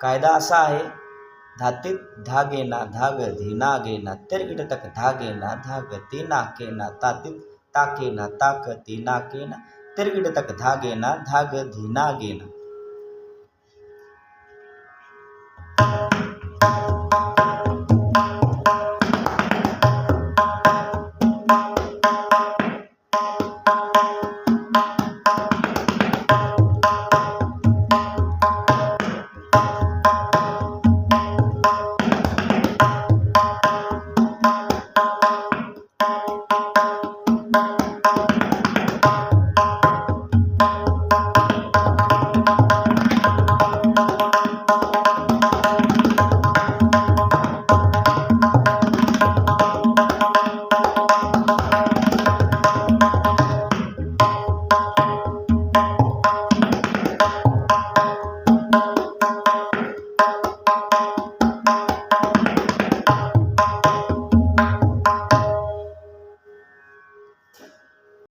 कायदा असा आहे, धातीत धागेना धाग, धीनागेना तिरगिडतक धागेना धाग, तीनाकेना तातीत ताकेना ताक, तीनाकेना तिरगिडतक धागेना धाग, धीनागेना